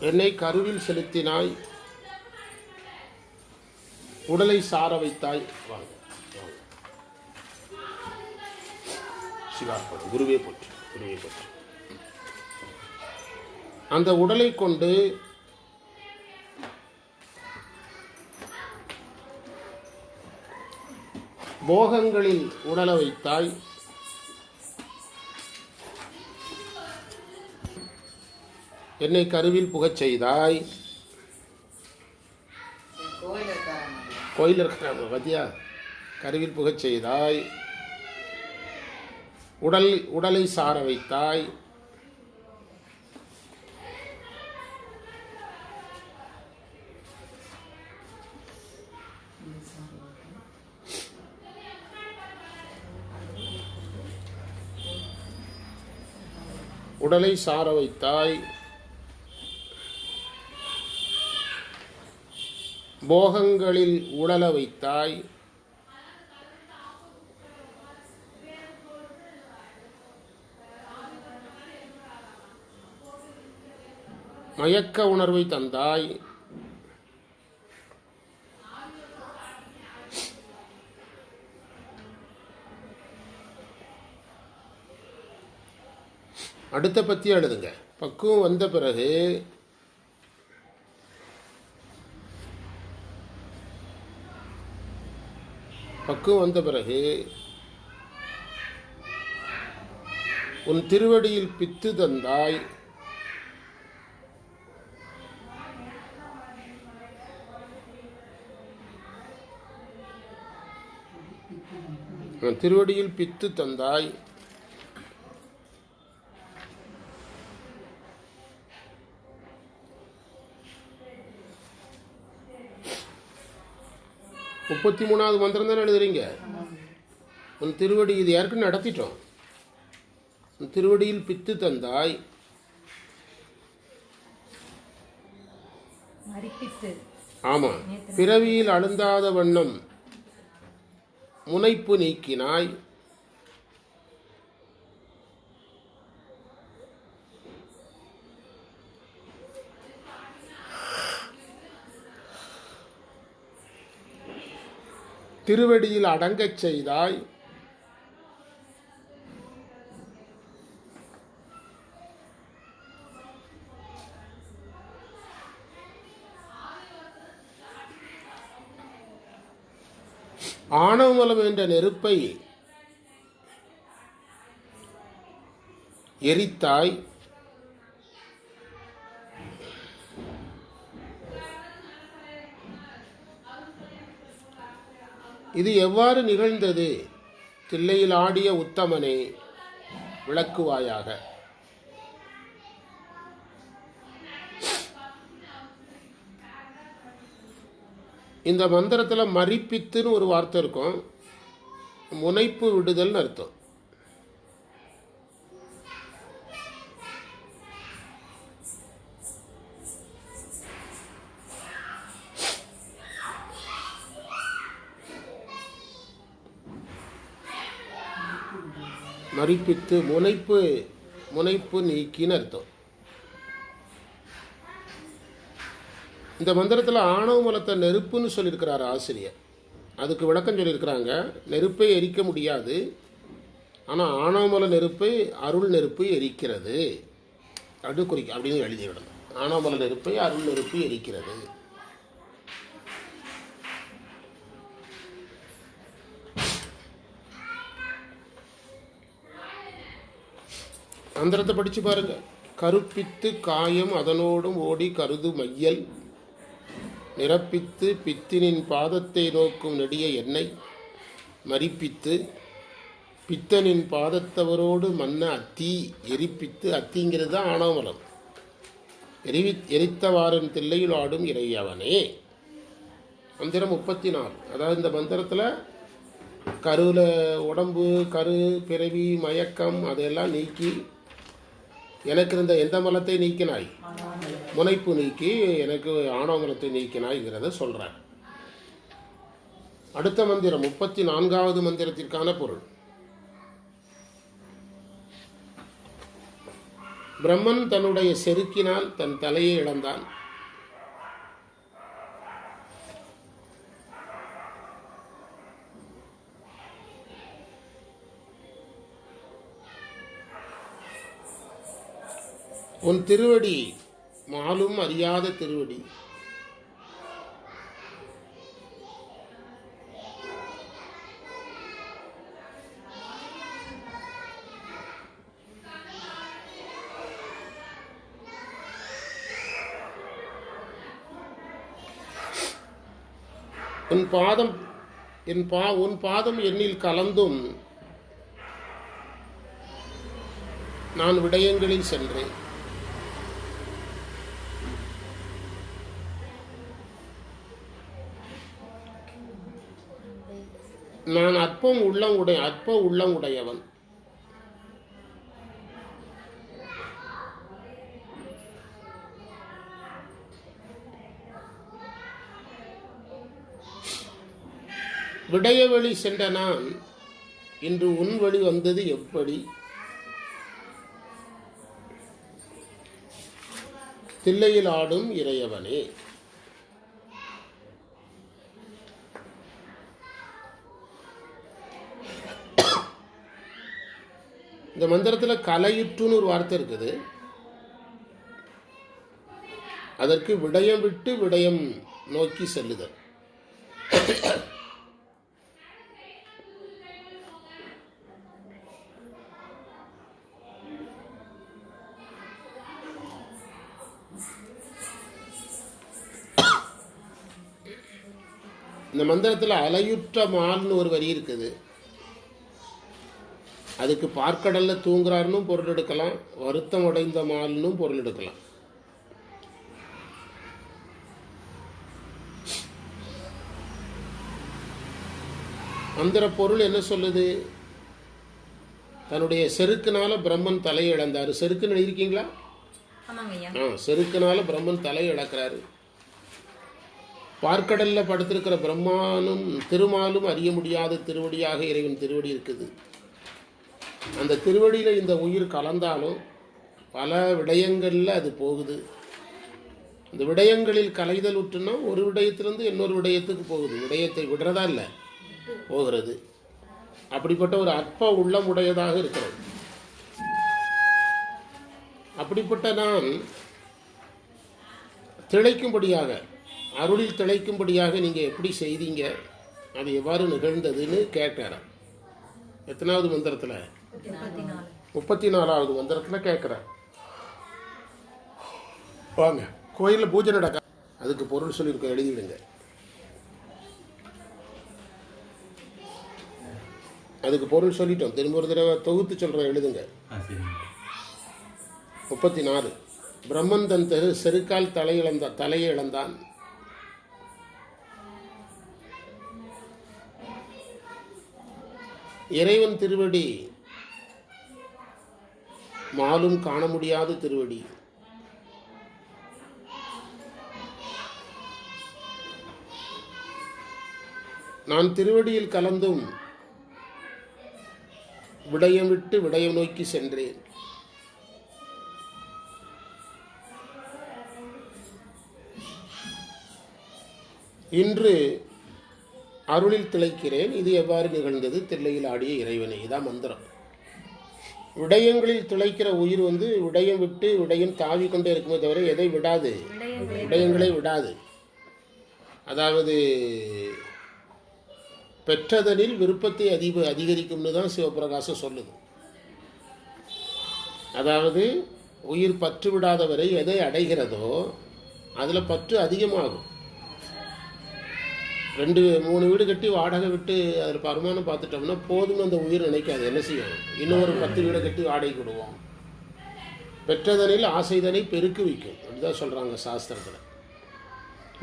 என்னை கருவில் செலுத்தினாய். உடலை சார வைத்தாய். வாங்க. சிவார்ப்பணம் குருவே போற்று குருவே போற்று. அந்த உடலை கொண்டு போகங்களில் உடல வைத்தாய். என்னை கருவில் புகச் செய்தாய். கோயில் கோயில் இருக்கிறாங்க பத்தியா? கருவில் புகச் செய்தாய். உடல் உடலை சார வைத்தாய். உடலை சார வைத்தாய். போகங்களில் உழல வைத்தாய். மயக்க உணர்வை தந்தாய். அடுத்த பத்தி எழுதுங்க. பக்குவம் வந்த பிறகு பக்குவம் வந்த பிறகு உன் திருவடியில் பித்து தந்தாய். உன் திருவடியில் பித்து தந்தாய். முப்பத்தி மூணாவது மந்திரம் தானே எழுதுறீங்க? உன் திருவடி இது யாருக்குன்னு நடத்திட்டோம். உன் திருவடியில் பித்து தந்தாய். ஆமாம் பிறவியில் அழுந்தாத வண்ணம் முனைப்பு நீக்கினாய். திருவடியில் அடங்கச் செய்தாய். ஆணவமலம் என்ற நெருப்பை எரித்தாய். இது எவ்வாறு நிகழ்ந்தது? தில்லையில் ஆடிய உத்தமனே விளக்குவாயாக. இந்த மந்திரத்தில் மறிப்பித்துன்னு ஒரு வார்த்தை இருக்கும். முனைப்பு விடுதல்னு அர்த்தம். மறிப்பித்து முனைப்பு முனைப்பு நீக்கின்னு அர்த்தம். இந்த மந்திரத்தில் ஆணவ மலத்தை நெருப்புன்னு சொல்லியிருக்கிறார் ஆசிரியர். அதுக்கு விளக்கம் சொல்லியிருக்கிறாங்க. நெருப்பை எரிக்க முடியாது. ஆனால் ஆணவமல நெருப்பை அருள் நெருப்பு எரிக்கிறது. அப்படி குறிக்க அப்படின்னு எழுதிவிடணும். ஆணவமல நெருப்பை அருள் நெருப்பு எரிக்கிறது. மந்திரத்தை படித்து பாருங்க. கருப்பித்து காயம் அதனோடும் ஓடி கருது மையல். நிரப்பித்து பித்தினின் பாதத்தை நோக்கும் நெடிய எண்ணெய் மறிப்பித்து பித்தனின் பாதத்தவரோடு மன்ன அத்தி. எரிப்பித்து அத்திங்கிறது தான் ஆணவமலம் எரிவி எரித்தவாறன் தில்லையில் ஆடும் இறையவனே மந்திரம் முப்பத்தி நாலு அதாவது இந்த மந்திரத்தில் கருவில் உடம்பு கரு பிறவி மயக்கம் அதையெல்லாம் நீக்கி எனக்கு இருந்த எந்த மலத்தை நீக்கினாய்? முனைப்பு நீக்கி எனக்கு ஆணவ நீக்கினாய்ங்கிறத சொல்கிறார் அடுத்த மந்திரம் முப்பத்தி நான்காவது மந்திரத்திற்கான பொருள். பிரம்மன் தன்னுடைய செருக்கினால் தன் தலையை இழந்தான். உன் திருவடி மாலும் அறியாத திருவடி. உன் பாதம் என் பா உன் பாதம் என்னில் கலந்தும் நான் விடயங்களில் சென்றேன். நான் அற்பம் உள்ளம் உடைய அற்ப உள்ளம் உடையவன் விடயவழி சென்ற நான் இன்று உன் வழி வந்தது எப்படி? தில்லையில் ஆடும் இறையவனே. இந்த மந்திரத்தில் கலையுற்றுன்னு ஒரு வார்த்தை இருக்குது. அதற்கு விடயம் விட்டு விடயம் நோக்கி செல்லுதல். இந்த மந்திரத்தில் அலையுற்ற மால்னு ஒரு வரி இருக்குது. அதுக்கு பார்க்கடல்ல தூங்குறாருன்னு பொருள் எடுக்கலாம் வருத்தம் அடைந்த மால்னும் பொருள் எடுக்கலாம். மந்திர பொருள் என்ன சொல்லுது? தன்னுடைய செருக்குனால பிரம்மன் தலையை இழந்தார் செருக்குன்னு ஐயா. ஆ செருக்குனால பிரம்மன் தலையை இழக்கிறாரு பார்க்கடல்ல படுத்திருக்கிற பிரம்மானும் திருமாலும் அறிய முடியாத திருவடியாக இறைவன் திருவடி இருக்குது. அந்த திருவடியில் இந்த உயிர் கலந்தாலும் பல விடயங்களில் அது போகுது. இந்த விடயங்களில் கலைதல் உற்றுனா ஒரு விடயத்திலிருந்து இன்னொரு விடயத்துக்கு போகுது. விடயத்தை விடுறதா இல்லை போகிறது. அப்படிப்பட்ட ஒரு அற்ப உள்ளம் உடையதாக இருக்கிறது. அப்படிப்பட்ட நான் திளைக்கும்படியாக அருளில் திளைக்கும்படியாக நீங்கள் எப்படி செய்தீங்க? அது எவ்வாறு நிகழ்ந்ததுன்னு கேட்டார் எத்தனாவது மந்திரத்தில்? முப்பத்தி நாலு. முப்பத்தி நாலாவது மந்திரத்தில் கேட்குறார் வாங்க கோயிலில் பூஜை நடக்க அதுக்கு பொருள் சொல்லியிருக்கோம் எழுதிவிடுங்க. அதுக்கு பொருள் சொல்லிட்டோம். திரும்ப ஒரு தடவை தொகுத்து சொல்கிறேன் எழுதுங்க. முப்பத்தி நாலு. பிரம்மன் தன் தெரு செருக்கால் தலை இழந்த தலையை இழந்தான். இறைவன் திருவடி மாலும் காண முடியாத திருவடி. நான் திருவடியில் கலந்தும் விடயம் விட்டு விடயம் நோக்கி சென்றேன். இன்று அருளில் திளைக்கிறேன். இது எவ்வாறு நிகழ்ந்தது? தில்லையில் ஆடிய இறைவனே இதான் மந்திரம். விடயங்களில் திளைக்கிற உயிர் வந்து விடயம் விட்டு விடயம் தாவி கொண்டே இருக்குமே தவிர எதை விடாது? விடயங்களை விடாது. அதாவது பெற்றதனில் விருப்பத்தை அதிக அதிகரிக்கும்னு தான் சிவபிரகாசம் சொல்லுது. அதாவது உயிர் பற்று விடாத வரை எதை அடைகிறதோ அதில் பற்று அதிகமாகும். ரெண்டு மூணு வீடு கட்டி வாடகை விட்டு அதில் வருமானம் பார்த்துட்டோம்னா போதும்னு அந்த உயிர் நினைக்காது. என்ன செய்யும் இன்னும் ஒரு பத்து வீடு கட்டி வாடகை விடுவோம் பெற்றதனில் ஆசைதனை பெருக்கி வைக்கும். அப்படிதான் சொல்கிறாங்க சாஸ்திரத்தில்.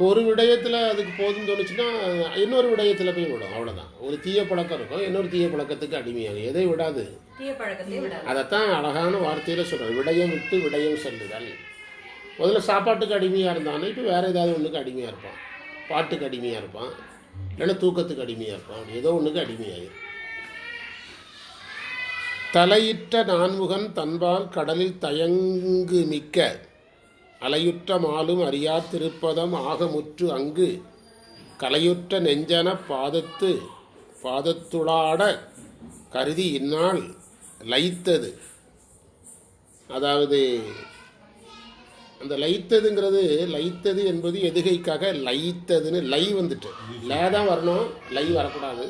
ஒரு விடயத்தில் அதுக்கு போதும் தோணுச்சுன்னா இன்னொரு விடயத்தில் போய் விடும். அவ்வளோதான் ஒரு தீய பழக்கம் இருக்கும். இன்னொரு தீய பழக்கத்துக்கு அடிமையாகும். எதை விடாது? தீய பழக்கத்தை விடாது. அதைத்தான் அழகான வார்த்தையில் சொல்கிறேன் விடயம் விட்டு விடயம் செல்லுதல். முதல்ல சாப்பாட்டுக்கு அடிமையாக இருந்தானே இப்போ வேறு ஏதாவது ஒன்றுக்கு அடிமையாக இருப்பான். பாட்டுக்கு அடிமையாக இருப்பான். இல்லைன்னா தூக்கத்துக்கு அடிமையாக இருப்பான் அப்படி ஏதோ ஒன்றுக்கு அடிமையாயிரும் தலையிட்ட நான்முகன் தன்பால் கடலில் தயங்கு மிக்க அலையுற்ற மாலும் அறியா திருப்பதம் ஆகமுற்று அங்கு கலையுற்ற நெஞ்சன பாதத்து பாதத்துளாட கருதி இந்நாள் லைத்தது அதாவது அந்த லைத்ததுங்கிறது லைத்தது என்பது எதுகைக்காக? லைத்ததுன்னு லை வந்துட்டு. லே தான் வரணும் லை வரக்கூடாது.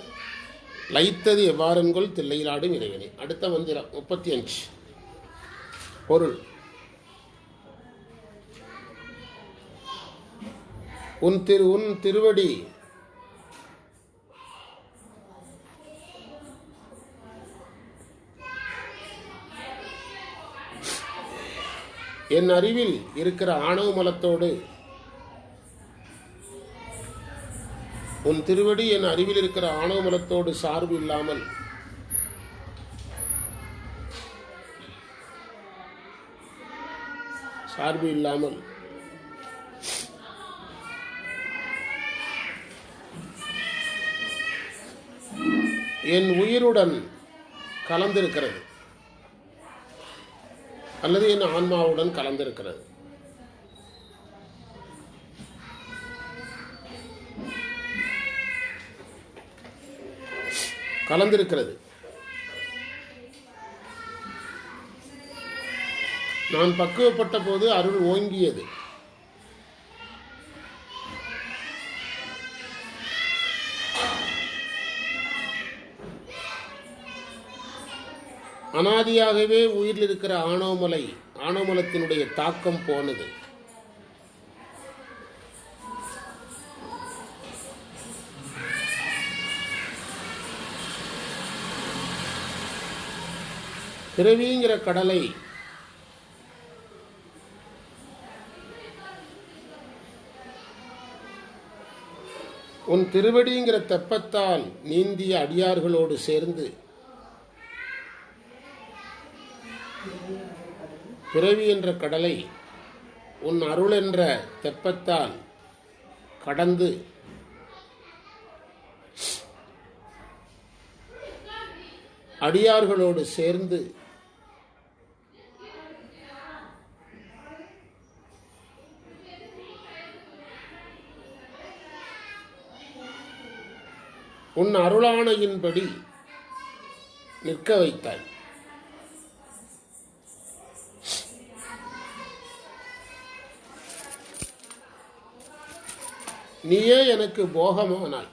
லைத்தது எவ்வாறென்கொள் தில்லையிலாடும் இறைவனை. அடுத்த மந்திரம் முப்பத்தி அஞ்சு பொருள். உன் திரு உன் திருவடி என் அறிவில் இருக்கிற ஆணவ மலத்தோடு உன் திருவடி என் அறிவில் இருக்கிற ஆணவ மலத்தோடு சார்பு இல்லாமல் சார்பு இல்லாமல் என் உயிருடன் கலந்திருக்கிறது. அல்லது என் ஆன்மாவுடன் கலந்திருக்கிறது. கலந்திருக்கிறது. நான் பக்குவப்பட்ட போது அருள் ஓங்கியது. அனாதியாகவே உயிரில் இருக்கிற ஆணோமலை ஆணோமலத்தினுடைய தாக்கம் போனது. பிறவிங்கிற கடலை உன் திருவடிங்கிற தெப்பத்தால் நீந்திய அடியார்களோடு சேர்ந்து பிறவி என்ற கடலை உன் அருள் என்ற தெப்பத்தால் கடந்து அடியார்களோடு சேர்ந்து உன் அருளானையின்படி நிற்க வைத்தாய். நீயே எனக்கு போகமானாய்.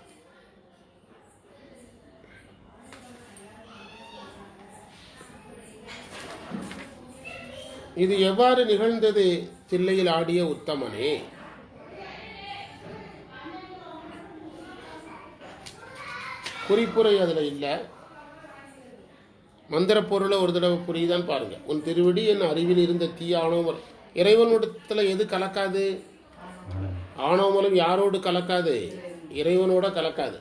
இது எவ்வாறு நிகழ்ந்தது? தில்லையில் ஆடிய உத்தமனே. குறிப்புரை அதில் இல்லை. மந்திர பொருளை ஒரு தடவை புரியுதான்னு பாருங்க. உன் திருவிடி என் அறிவில் இருந்த தீயானவர் இறைவனிடத்தில் எது கலக்காது? ஆணவமலம் யாரோடு கலக்காது? இறைவனோட கலக்காது.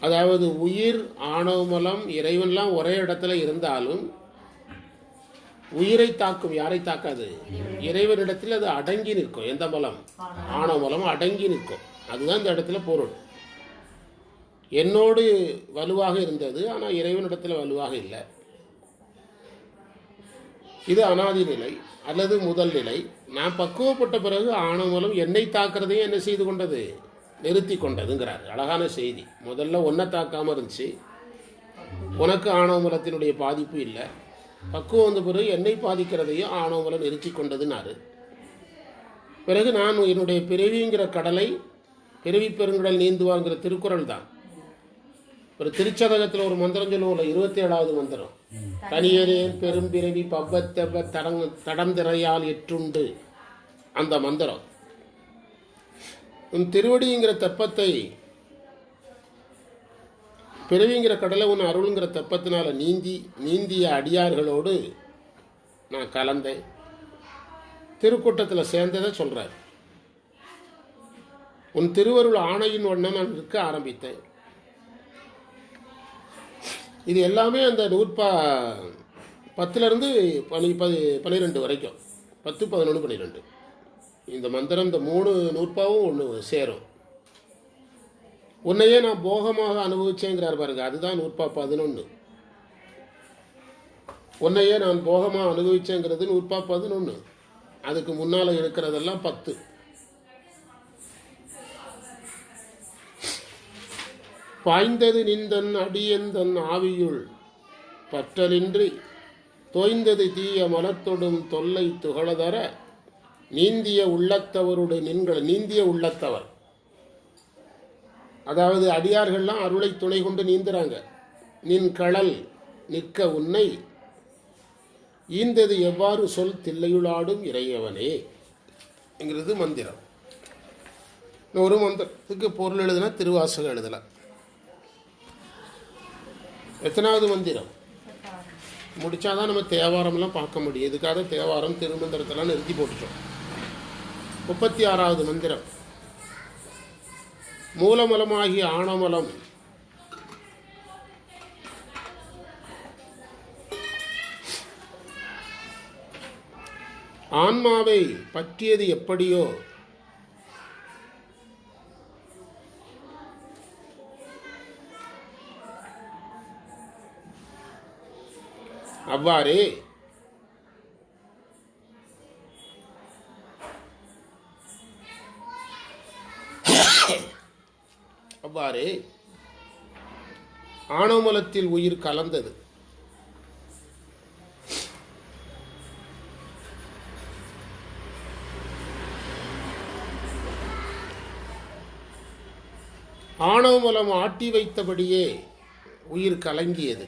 அதாவது உயிர் ஆணவமலம் இறைவன்லாம் ஒரே இடத்துல இருந்தாலும் உயிரை தாக்கும் யாரை தாக்காது? இறைவனிடத்தில் அது அடங்கி நிற்கும். எந்த மலம்? ஆணவமலம் அடங்கி நிற்கும். அதுதான் இந்த இடத்துல பொருள். என்னோடு வலுவாக இருந்தது ஆனால் இறைவனிடத்தில் வலுவாக இல்லை. இது அனாதி நிலை அல்லது முதல் நிலை. நான் பக்குவப்பட்ட பிறகு ஆணவ மூலம் என்னை தாக்குறதையும் என்ன செய்து கொண்டது? நிறுத்தி கொண்டதுங்கிறார். அழகான செய்தி. முதல்ல ஒன்றை தாக்காமல் இருந்துச்சு. உனக்கு ஆணவ மூலத்தினுடைய பாதிப்பு இல்லை. பக்குவம் வந்த பிறகு என்னை பாதிக்கிறதையும் ஆணவ மூலம் நிறுத்தி கொண்டதுனாரு பிறகு நான் என்னுடைய பிறவிங்கிற கடலை பிறவி பெருங்கடல் நீந்துவாங்கிற திருக்குறள் தான் ஒரு திருச்சதகத்தில் ஒரு மந்திரம் சொல்லுவோம்ல இருபத்தி ஏழாவது மந்திரம் தனியரேன் பெரும்பிறவி பவ்வத்தெவ்வ தடங் தடந்திரையால் எற்றுண்டு அந்த மந்திரம். உன் திருவடிங்கிற தெப்பத்தை பிறவிங்கிற கடலை உன் அருளுங்கிற தெப்பத்தினால நீந்தி நீந்திய அடியார்களோடு நான் கலந்தேன். திருக்கூட்டத்தில் சேர்ந்ததை சொல்கிறார் உன் திருவருள் ஆணையின் ஒன்றை நான் இருக்க ஆரம்பித்தேன். இது எல்லாமே அந்த நூற்பா பத்துலேருந்து பனி பதி பன்னிரெண்டு வரைக்கும். பத்து பதினொன்று பன்னிரெண்டு இந்த மந்திரம் இந்த மூணு நூற்பாவும் ஒன்று சேரும். உன்னையே நான் போகமாக அனுபவிச்சேங்கிறார் பாருங்க. அதுதான் நூற்பா பதினொன்று உன்னையே நான் போகமாக அனுபவிச்சேங்கிறது நூற்பா பதினொன்று அதுக்கு முன்னால் இருக்கிறதெல்லாம் பத்து. பாய்ந்தது நின்றன் அடியந்தன் ஆவியுள். பற்றலின்றி தோய்ந்தது தீய மனத்தொடும் தொல்லை துகளதர நீந்திய உள்ளத்தவருடைய நின்கள் நீந்திய உள்ளத்தவர். அதாவது அடியார்கள்லாம் அருளை துணை கொண்டு நீந்துறாங்க. நின் கடல் நிற்க உன்னை ஈந்தது எவ்வாறு சொல் தில்லையுளாடும் இறையவனே. என்கிறது மந்திரம். ஒரு மந்திரத்துக்கு பொருள் எழுதுனா திருவாசகம் எழுதலாம். எத்தனாவது மந்திரம்? முடிச்சாதான் நம்ம தேவாரம்லாம் பார்க்க முடியும். இதுக்காக தேவாரம் திருமந்திரத்தெல்லாம் நிறுத்தி போட்டுட்டோம். முப்பத்தி ஆறாவது மந்திரம். மூலமலமாகிய ஆணமலம் ஆன்மாவை பற்றியது எப்படியோ அவ்வாறே அவ்வாறே ஆணவமலத்தில் உயிர் கலந்தது. ஆணவமலம் ஆட்டி வைத்தபடியே உயிர் கலங்கியது.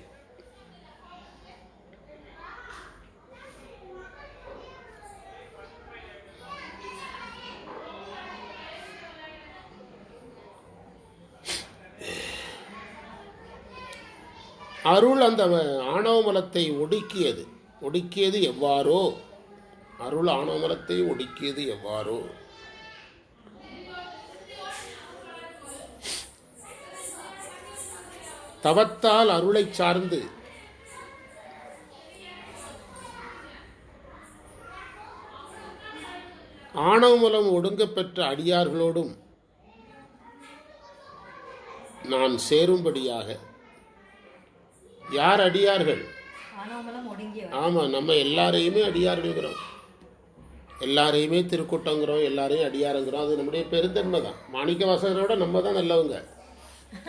அருள் அந்த ஆணவமலத்தை ஒடுக்கியது. ஒடுக்கியது எவ்வாறோ? அருள் ஆணவமலத்தை ஒடுக்கியது எவ்வாறோ? தவத்தால் அருளைச் சார்ந்து ஆணவமலம் ஒடுங்கப்பெற்ற அடியார்களோடும் நான் சேரும்படியாக யார் அடியார்கள்? ஆமாம் நம்ம எல்லாரையுமே அடியார்கள்ங்கிறோம். எல்லாரையுமே திருக்கூட்டங்கிறோம் எல்லாரையும் அடியாருங்கிறோம். அது நம்முடைய பெருந்தன்மை தான். மாணிக்க வாசகரோட நம்ம தான் நல்லவங்க.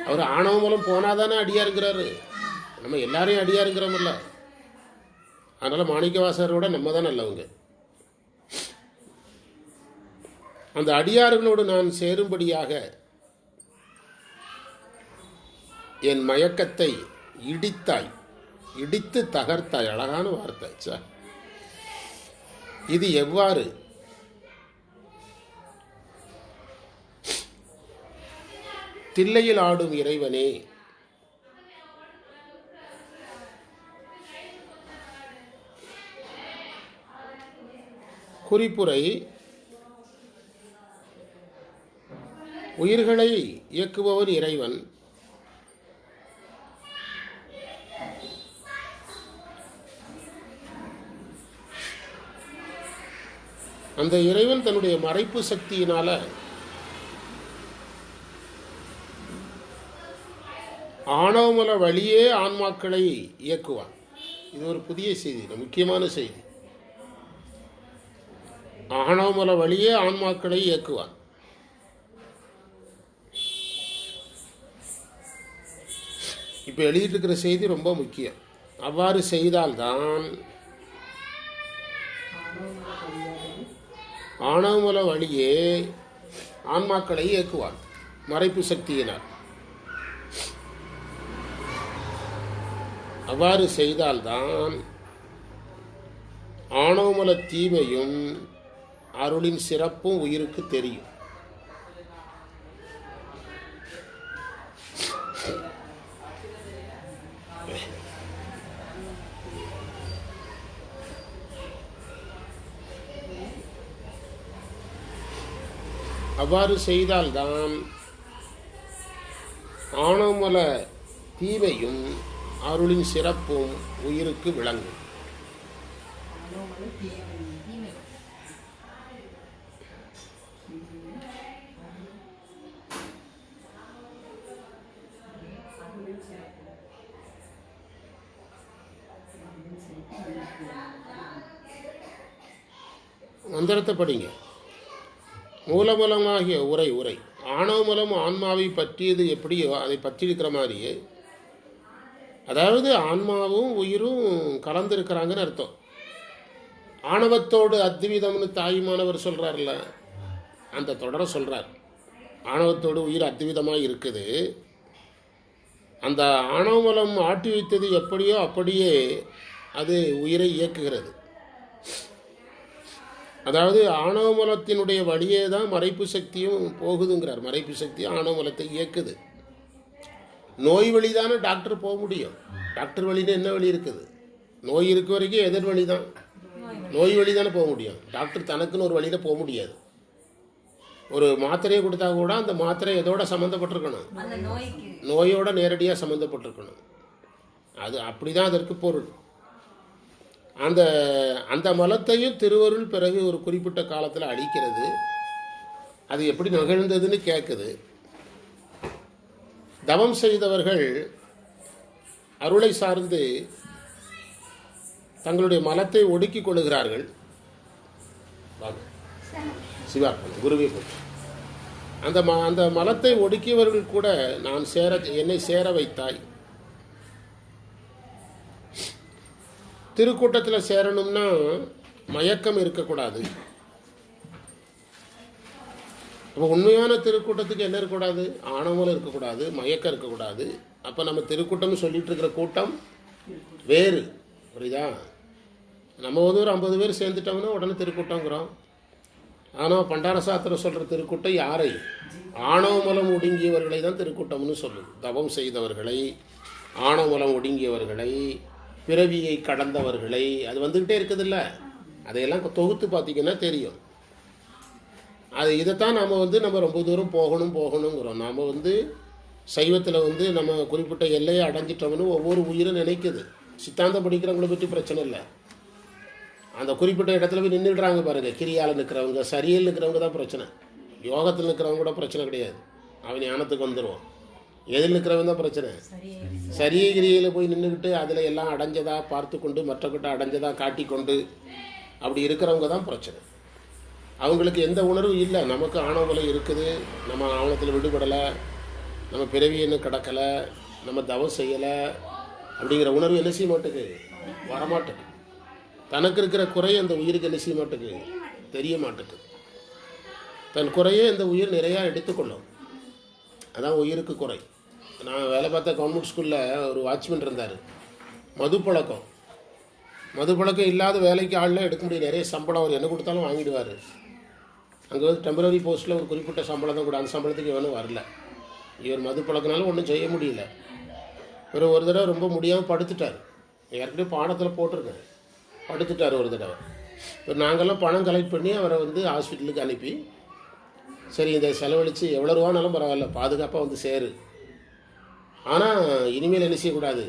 அவர் ஆணவ மூலம் போனால் தானே அடியாருங்கிறாரு. நம்ம எல்லாரையும் அடியாருங்கிறோம்ல அதனால் மாணிக்க வாசகரோட நம்ம தான் நல்லவங்க. அந்த அடியார்களோடு நான் சேரும்படியாக என் மயக்கத்தை இடித்தாய். இடித்து தகர்த்தாய். அழகான வார்த்தை சார் இது எவ்வாறு? தில்லையில் ஆடும் இறைவனே. குறிப்புரை உயிர்களை இயக்குபவர் இறைவன். அந்த இறைவன் தன்னுடைய மறைப்பு சக்தியினால ஆணவமல வழியே ஆன்மாக்களை இயக்குவான். இது ஒரு புதிய செய்தி முக்கியமான செய்தி. ஆணவமல வழியே ஆன்மாக்களை இயக்குவான். இப்போ எழுதிட்டு இருக்கிற செய்தி ரொம்ப முக்கியம். அவ்வாறு செய்தால்தான் ஆணாமல வழியே ஆன்மாக்களை இயக்குவார் மறைப்பு சக்தியினார் அவ்வாறு செய்தால்தான் ஆணவமல தீமையும் அருளின் சிறப்பும் உயிருக்கு தெரியும். அவ்வாறு செய்தால்தான் ஆணவமல தீவையும் அருளின் சிறப்பும் உயிருக்கு விளங்கும். மந்திரத்தை படிங்க. மூலமூலமாகிய உரை உரை. ஆணவமலம் ஆன்மாவை பற்றியது எப்படியோ அதை பற்றியிருக்கிற மாதிரியே அதாவது ஆன்மாவும் உயிரும் கலந்துருக்கிறாங்கன்னு அர்த்தம். ஆணவத்தோடு அத்விதம்னு தாயுமானவர் சொல்கிறார்ல அந்த தொடரை சொல்கிறார் ஆணவத்தோடு உயிர் அத்விதமாக இருக்குது. அந்த ஆணவமலம் ஆட்டி வைத்தது எப்படியோ அப்படியே அது உயிரை இயக்குகிறது. அதாவது ஆணவமலத்தினுடைய வழியே தான் மறைப்பு சக்தியும் போகுதுங்கிறார். மறைப்பு சக்தி ஆணவமலத்தை இயக்குது. நோய் வழி தானே டாக்டர் போக முடியும். டாக்டர் வழின்னு என்ன வழி இருக்குது? நோய் இருக்க வரைக்கும் எதிர் வழி தான். நோய் வழி தானே போக முடியும். டாக்டர் தனக்குன்னு ஒரு வழியில் போக முடியாது. ஒரு மாத்திரையை கொடுத்தா கூட அந்த மாத்திரை எதோட சம்மந்தப்பட்டிருக்கணும் நோயோட நேரடியாக சம்மந்தப்பட்டிருக்கணும் அது அப்படி தான் அதற்கு பொருள். அந்த அந்த மலத்தையும் திருவருள் பிறகு ஒரு குறிப்பிட்ட காலத்தில் அழிக்கிறது அது எப்படி நிகழ்ந்ததுன்னு கேட்குது தவம் செய்தவர்கள் அருளை சார்ந்து தங்களுடைய மலத்தை ஒடுக்கிக் கொள்ளுகிறார்கள். சிவா சிவார்ப்பணம் குருவே அந்த ம அந்த மலத்தை ஒடுக்கியவர்கள் கூட நான் சேர என்னை சேர வைத்தாய். திருக்கூட்டத்தில் சேரணும்னா மயக்கம் இருக்கக்கூடாது. அப்போ உண்மையான திருக்கூட்டத்துக்கு என்ன இருக்கக்கூடாது? ஆணவம் இருக்கக்கூடாது மயக்கம் இருக்கக்கூடாது. அப்போ நம்ம திருக்கூட்டம்னு சொல்லிட்டு இருக்கிற கூட்டம் வேறு. புரியுதா? நம்ம வந்து ஒரு ஐம்பது பேர் சேர்ந்துட்டோம்னா உடனே திருக்கூட்டங்கிறோம். ஆனால் பண்டார சாத்திரம் சொல்கிற திருக்கூட்டம் யாரை? ஆணவமலம் ஒடுங்கியவர்களை தான் திருக்கூட்டம்னு சொல்லுது. தவம் செய்தவர்களை ஆணவமலம் ஒடுங்கியவர்களை பிறவியை கடந்தவர்களை அது வந்துக்கிட்டே இருக்குதுல்ல? அதையெல்லாம் தொகுத்து பார்த்தீங்கன்னா தெரியும். அது இதைத்தான் நாம் வந்து நம்ம ரொம்ப தூரம் போகணும் போகணுங்கிறோம். நாம் வந்து சைவத்தில் வந்து நம்ம குறிப்பிட்ட எல்லையை அடைஞ்சிட்டோம்னு ஒவ்வொரு உயிரும் நினைக்குது. சித்தாந்தம் படிக்கிறவங்கள பற்றி பிரச்சனை இல்லை. அந்த குறிப்பிட்ட இடத்துல போய் நின்றுடுறாங்க பாருங்கள் கிரியால் நிற்கிறவங்க சரியில் நிற்கிறவங்க தான் பிரச்சனை. யோகத்தில் நிற்கிறவங்க கூட பிரச்சனை கிடையாது. அவன் ஞானத்துக்கு வந்துடுவான் எதில் நிற்கிறவன் தான் பிரச்சனை. சரியே சரிய கிரியில் போய் நின்றுக்கிட்டு அதில் எல்லாம் அடைஞ்சதா பார்த்து கொண்டு மற்றக்கிட்ட அடைஞ்சதா காட்டிக்கொண்டு அப்படி இருக்கிறவங்க தான் பிரச்சனை. அவங்களுக்கு எந்த உணர்வும் இல்லை. நமக்கு ஆணவமலம் இருக்குது. நம்ம ஆணவத்தில் விடுபடலை. நம்ம பிறவி இன்னும் கிடக்கலை. நம்ம தவம் செய்யலை. அப்படிங்கிற உணர்வு என்ன செய்ய மாட்டேங்குது வரமாட்டேங்குது தனக்கு இருக்கிற குறை அந்த உயிருக்கு என்ன செய்ய மாட்டேங்குது தெரிய மாட்டேங்குது தன் குறையை இந்த உயிர் நிறையா எடுத்துக்கொள்ளும். அதான் உயிருக்கு குறை. நான் வேலை பார்த்த கவர்மெண்ட் ஸ்கூலில் ஒரு வாட்ச்மேன் இருந்தார். மது பழக்கம். மது பழக்கம் இல்லாத வேலைக்கு ஆள்லாம் எடுக்க முடியும் நிறைய சம்பளம் அவர் என்ன கொடுத்தாலும் வாங்கிடுவார். அங்கே வந்து டெம்பரரி போஸ்ட்டில் ஒரு குறிப்பிட்ட சம்பளம் தான் கூட அந்த சம்பளத்துக்கு இவனும் வரல. இவர் மது பழக்கினாலும் ஒன்றும் செய்ய முடியல. இவர் ஒரு தடவை ரொம்ப முடியாமல் படுத்துட்டார். ஏற்கனவே பாடத்தில் போட்டிருக்காரு. படுத்துட்டார் ஒரு தடவை. இப்போ நாங்கள்லாம் பணம் கலெக்ட் பண்ணி அவரை வந்து ஹாஸ்பிட்டலுக்கு அனுப்பி சரி இதை செலவழித்து எவ்வளோ ரூபானாலும் பரவாயில்ல பாதுகாப்பாக வந்து சேரு. ஆனால் இனிமேல் என்ன செய்யக்கூடாது?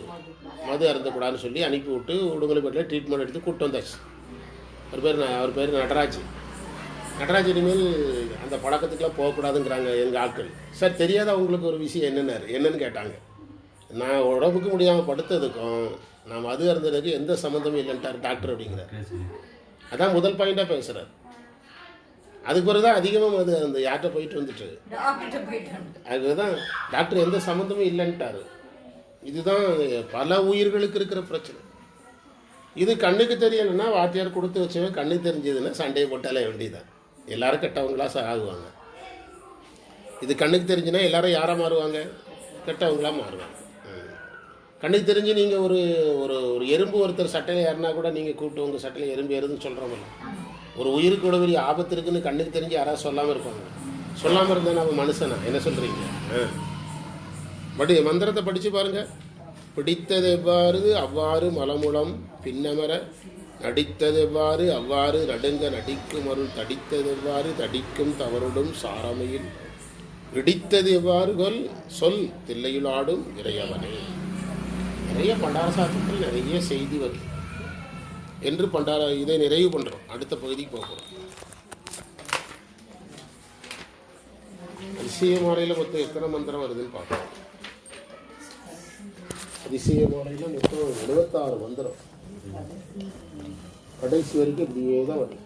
மது அருந்தக்கூடாதுன்னு சொல்லி அனுப்பி விட்டு உடுமலைப்பேட்டில் ட்ரீட்மெண்ட் எடுத்து கூப்பிட்டு வந்தாச்சு. அவர் பேர் அவர் பேர் நடராஜ் நடராஜ் இனிமேல் அந்த பழக்கத்துக்குலாம் போகக்கூடாதுங்கிறாங்க எங்கள் ஆட்கள். சார் தெரியாத உங்களுக்கு ஒரு விஷயம் என்னென்னாரு? என்னன்னு கேட்டாங்க. நான் உடம்புக்கு முடியாமல் படுத்ததுக்கும் நான் மது அருந்ததுக்கு எந்த சம்மந்தமும் இல்லைன்ட்டார் டாக்டர் அப்படிங்கிறார். அதான் முதல் பாயிண்டாக பேசுகிறார் அதுக்கு பிறகு தான் அதிகமாக அது அந்த யார்கிட்ட போயிட்டு வந்துட்டு. வந்து அதுதான் டாக்டர் எந்த சம்மந்தமும் இல்லைன்ட்டாரு. இதுதான் பல உயிர்களுக்கு இருக்கிற பிரச்சனை. இது கண்ணுக்கு தெரியலைன்னா வாத்தியார் கொடுத்து வச்சவன் கண்ணுக்கு தெரிஞ்சதுன்னா சண்டையை போட்டாலே வேண்டியதான் எல்லாரும் கெட்டவங்களா ஆகுவாங்க. இது கண்ணுக்கு தெரிஞ்சுன்னா எல்லாரும் யாரா மாறுவாங்க? கெட்டவங்களா மாறுவாங்க. கண்ணுக்கு தெரிஞ்சு நீங்கள் ஒரு ஒரு ஒரு எறும்பு ஒருத்தர் சட்டையில் ஏறினா கூட நீங்கள் கூப்பிட்டு உங்கள் சட்டையில் எறும்பு ஏறுதுன்னு சொல்கிறோம்ல ஒரு உயிருக்கு கூட பெரிய ஆபத்து இருக்குன்னு கண்ணுக்கு தெரிஞ்சு யாராவது சொல்லாமல் இருப்பாங்க. சொல்லாமல் இருந்தால் நம்ம மனுஷனா? என்ன சொல்கிறீங்க ஆ. மந்திரத்தை படித்து பாருங்கள் பிடித்தது எவ்வாறு? அவ்வாறு மலமுளம் பின்னமர. நடித்தது எவ்வாறு? அவ்வாறு நடுங்க நடிக்கும் அருள். தடித்தது எவ்வாறு? தடிக்கும் தவறுடும் சாரமையில். இடித்தது எவ்வாறு? கொல். சொல். தில்லையில் ஆடும் இறையவனே. நிறைய பண்டார நிறைய செய்தி வருது. என்று பண்டார இதை நிறைவு பண்ணுறோம் அடுத்த பகுதிக்கு போகிறோம் அதிசய மாலையில் மொத்தம் எத்தனை மந்திரம் வருதுன்னு பார்க்கலாம் அதிசய மாலையில் மொத்தம் எழுபத்தாறு மந்திரம். கடைசி வரைக்கும் இப்படியே தான் வருது.